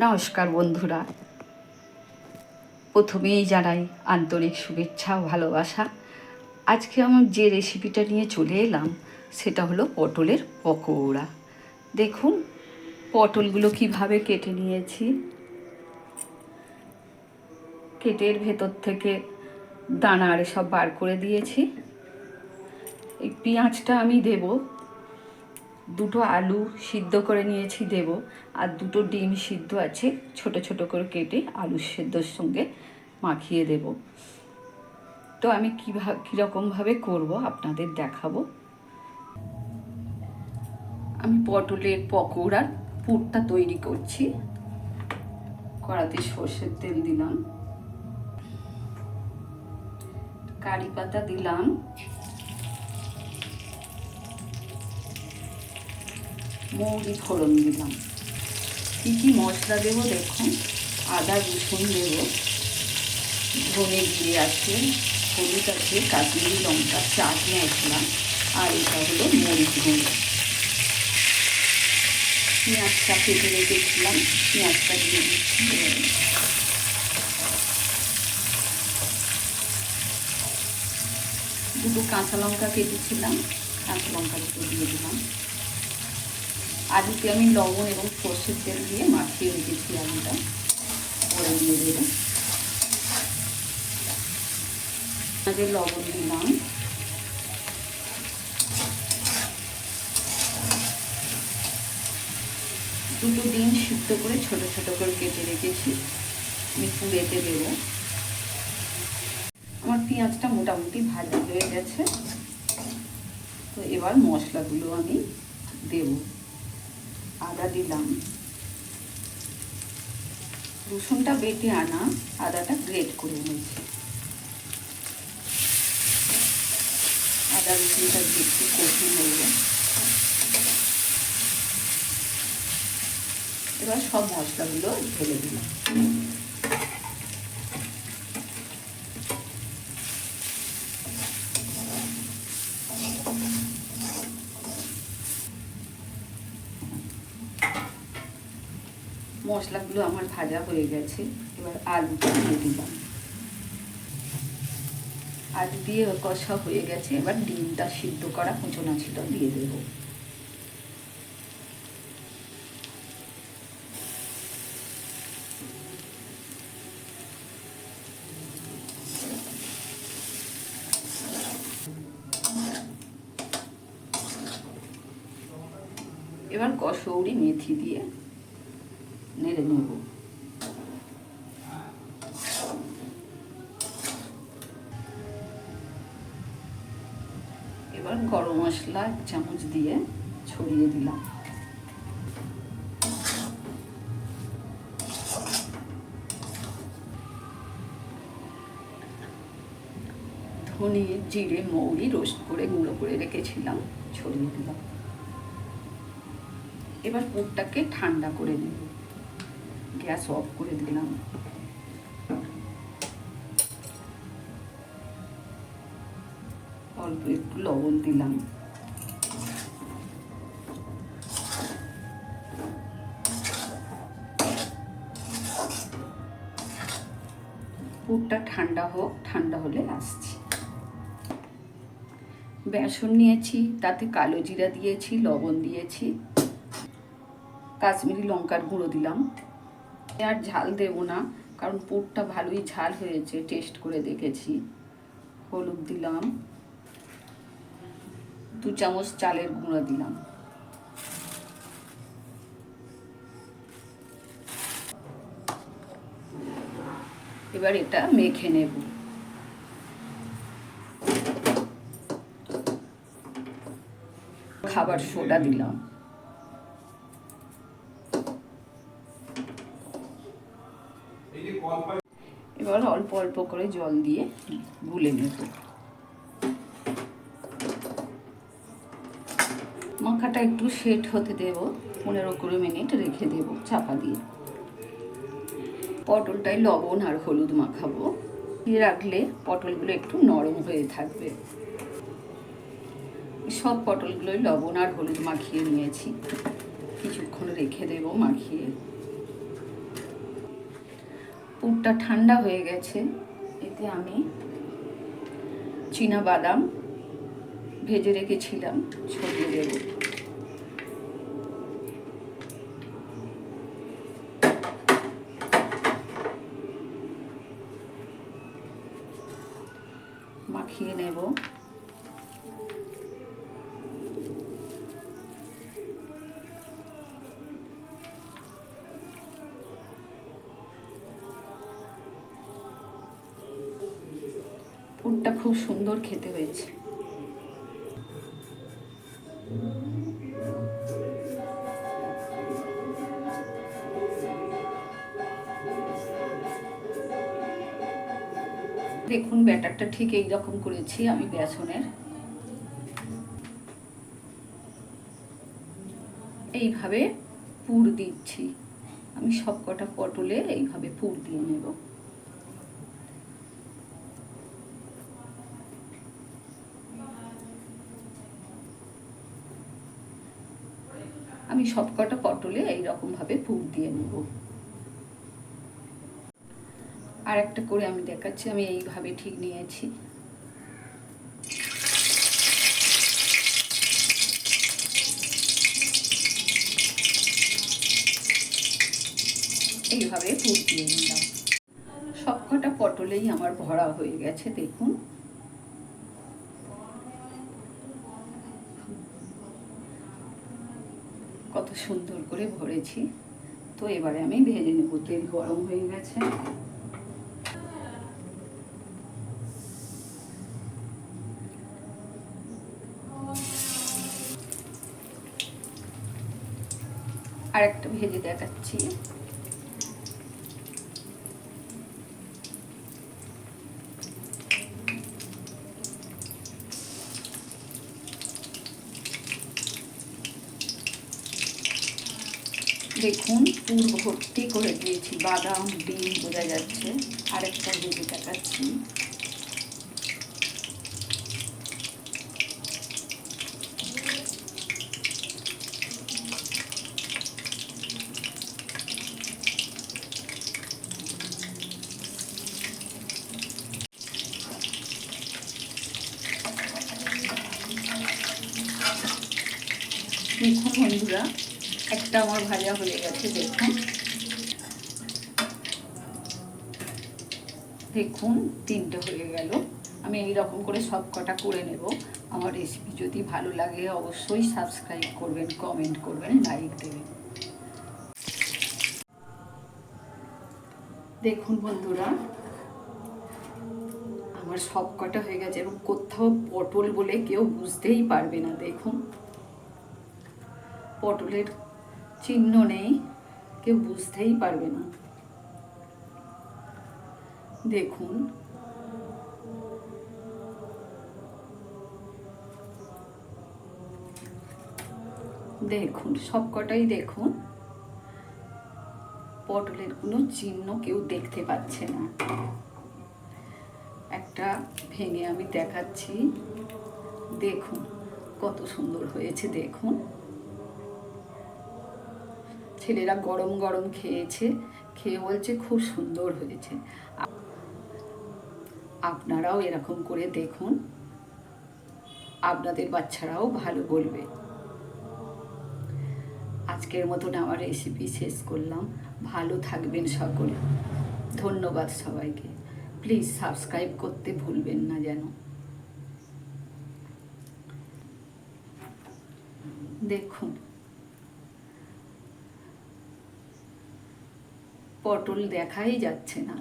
নমস্কার বন্ধুরা। প্রথমেই জানাই আন্তরিক শুভেচ্ছা ভালোবাসা। আজকে আমার যে রেসিপিটা নিয়ে চলে এলাম, সেটা হলো পটলের পকোড়া। দেখুন, পটলগুলো কীভাবে কেটে নিয়েছি। কেটের ভেতর থেকে দানা আর সব বার করে দিয়েছি। এই পেঁয়াজটা আমি দেবো দুটো আলু সিদ্ধ করে নিয়েছি দেব, আর দুটো ডিম সিদ্ধ আছে, ছোট ছোট করে কেটে আলু সেদ্ধর সঙ্গে মাখিয়ে দেব। তো আমি কীভাবে কীরকমভাবে করব আপনাদের দেখাবো। আমি পটলের পকোড়ার পুরটা তৈরি করছি। কড়াতে সর্ষের তেল দিলাম। কারি পাতা দিলাম। মৌরি ফোড়ন দিলাম। কী কী মশলা দেবো দেখুন? আদা, রসুন দেবো। ধনে জিরে আছে, হলুদ আছে, কাশ্মীরি লঙ্কা চাট মশলা আর এটা হলো মরিচ গুঁড়ো পেঁয়াজটা কেটে রেখেছিলাম, পেঁয়াজটা দিয়ে দিচ্ছি। দুটো কাঁচা লঙ্কা কেটেছিলাম, কাঁচা লঙ্কা দুটো দিয়ে দিলাম। আলুতে আমি লবণ এবং সর্ষের তেল দিয়ে মাখিয়ে রেখেছি আলুটা। পরে দিয়ে দেবো। আমাদের লবণ দিলাম। দুটো ডিম সিদ্ধ করে ছোট ছোট করে কেটে রেখেছি। আমি পুড়েতে দেবো। আমার পেঁয়াজটা মোটামুটি ভাজা হয়ে গেছে। তো এবার মশলাগুলো আমি দেবো। আদা দিলাম। রসুনটা বেটে আনা, আদাটা গ্রেট করে নিয়েছি। আদা রসুনটা একটু কষে হয়ে এবার সব মশলাগুলো ঢেলে দিলাম। মশলাগুলো আমার ভাজা হয়ে গেছে। এবার আলুটা দিয়ে দিলাম। আলু দিয়ে কষা হয়ে গেছে। এবার ডিমটা সিদ্ধ করা কুচনা ছিল দিয়ে দেব। এবার কসৌরি মেথি দিয়ে নেড়ে নেব এবার গরম মশলা এক চামচ দিয়ে ছড়িয়ে দিলাম। ধনে, জিরে, মৌরি, রোস্ট করে গুঁড়ো করে রেখেছিলাম, ছড়িয়ে দিলাম। এবার পুরটাকে ঠান্ডা করে নেব। গ্যাস অফ করে দিলাম। অল্প একটু লবণ দিলাম। পুরটা ঠান্ডা হোক, ঠান্ডা হলে আসছি। বেসন নিয়েছি, তাতে কালো জিরা দিয়েছি, লবণ দিয়েছি। কাশ্মীরি লঙ্কার গুঁড়ো দিলাম। আর ঝাল দেব না, কারণ পুরটা ভালোই ঝাল হয়েছে টেস্ট করে দেখেছি। হলুদ দিলাম। দু চামচ চালের গুঁড়ো দিলাম। এবার এটা মেখে নেব। খাবার সোডা দিলাম। এবার অল্প অল্প করে জল দিয়ে গুলে নেব। মাখাটা একটু সেট হতে দেব, পনেরো কুড়ি মিনিট রেখে দেব চাপা দিয়ে। পটলটায় লবণ আর হলুদ মাখাবো। দিয়ে রাখলে পটলগুলো একটু নরম হয়ে থাকবে। সব পটলগুলোই লবণ আর হলুদ মাখিয়ে নিয়েছি। কিছুক্ষণ রেখে দেব মাখিয়ে। পুরটা ঠান্ডা হয়ে গেছে। এতে আমি চীনা বাদাম ভেজে রেখেছিলাম ছড়িয়ে দেব। মাখিয়ে নেব। পুরটা খুব সুন্দর খেতে হয়েছে। দেখুন, ব্যাটারটা ঠিক এই রকম করেছি আমি বেসনের। এইভাবে পুর দিচ্ছি। আমি সব কটা পটলে এইভাবে পুর দিয়ে নেব। আমি সব কটা পটলে এইরকমভাবে পুর দিয়ে নেব। আর একটা করে আমি দেখাচ্ছি, আমি এইভাবে ঠিক নিয়েছি। এইভাবে পুর দিয়ে নিলাম। সবকটা পটলেই আমার ভরা হয়ে গেছে, দেখুন। কত সুন্দর করে ভরেছি। তো এবারে আমি ভেজে নেব, তেল গরম হয়ে গেছে। আর একটা ভেজে দেখাচ্ছি। দেখুন পুর ভর্তি করে দিয়েছি বাদাম ডিম বোঝা যাচ্ছে। আরেকটা ভেজে দেখাচ্ছি। দেখুন বন্ধুরা একটা আমার ভাজা হয়ে গেছে, দেখুন। দেখুন, তিনটে হয়ে গেল। আমি এই রকম করে সব কটা করে নেব। আমার রেসিপি যদি ভালো লাগে, অবশ্যই সাবস্ক্রাইব করবেন কমেন্ট করবেন লাইক দেবেন। দেখুন বন্ধুরা, আমার সব কটা হয়ে গেছে এবং কোথাও পটল বলে কেউ বুঝতেই পারবে না, দেখুন। পটলের চিহ্ন নেই, কেউ বুঝতেই পারবে না। দেখুন। দেখুন সব কটাই দেখুন। পটলের কোনো চিহ্ন কেউ দেখতে পাচ্ছে না। একটা ভেঙে আমি দেখাচ্ছি। দেখুন, কত সুন্দর হয়েছে, দেখুন। ছেলেরা গরম গরম খেয়েছে, খেয়ে বলছে খুব সুন্দর হয়েছে। আপনারাও এরকম করে দেখুন, আপনাদের বাচ্চারাও ভালো বলবে। আজকের মতন আমার রেসিপি শেষ করলাম। ভালো থাকবেন সকলে। ধন্যবাদ সবাইকে। প্লিজ সাবস্ক্রাইব করতে ভুলবেন না যেন। দেখুন। পটল দেখাই যাচ্ছে না।